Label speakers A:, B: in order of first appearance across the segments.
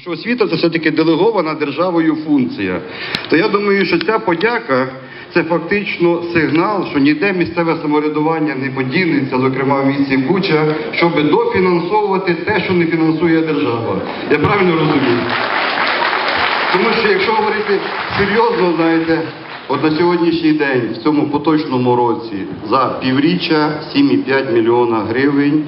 A: Що освіта це все-таки делегована державою функція. То я думаю, що ця подяка це фактично сигнал, що ніде місцеве самоврядування не поділиться, зокрема в місті Буча, щоб дофінансовувати те, що не фінансує держава. Я правильно розумію? Тому що якщо говорити серйозно, знаєте, от на сьогоднішній день, в цьому поточному році, за півріччя 7,5 мільйона гривень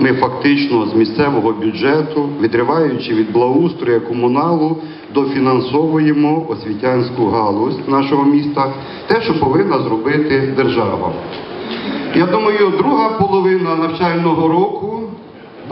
A: ми фактично з місцевого бюджету, відриваючи від благоустрою комуналу, дофінансовуємо освітянську галузь нашого міста, те, що повинна зробити держава. Я думаю, друга половина навчального року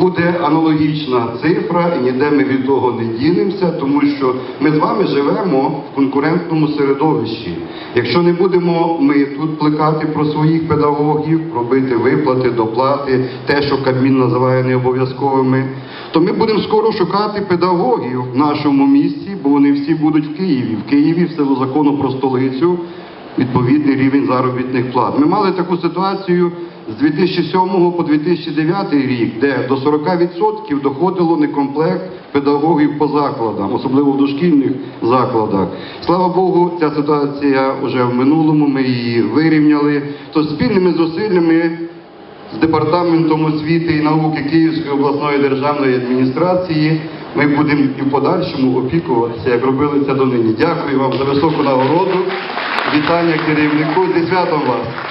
A: буде аналогічна цифра, і ніде ми від того не дінемося, тому що ми з вами живемо в конкурентному середовищі. Якщо не будемо ми тут плекати про своїх педагогів, робити виплати, доплати, те, що Кабмін називає необов'язковими, то ми будемо скоро шукати педагогів в нашому місті, бо вони всі будуть в Києві. В Києві в силу закону про столицю відповідний рівень заробітних плат. Ми мали таку ситуацію з 2007 по 2009 рік, де до 40% доходило некомплект педагогів по закладам, особливо в дошкільних закладах. Слава Богу, ця ситуація вже в минулому, ми її вирівняли. То спільними зусиллями з департаментом освіти і науки Київської обласної державної адміністрації ми будемо і в подальшому опікуватися, як робили це донині. Дякую вам за високу нагороду. Вітання керівнику зі святом вас.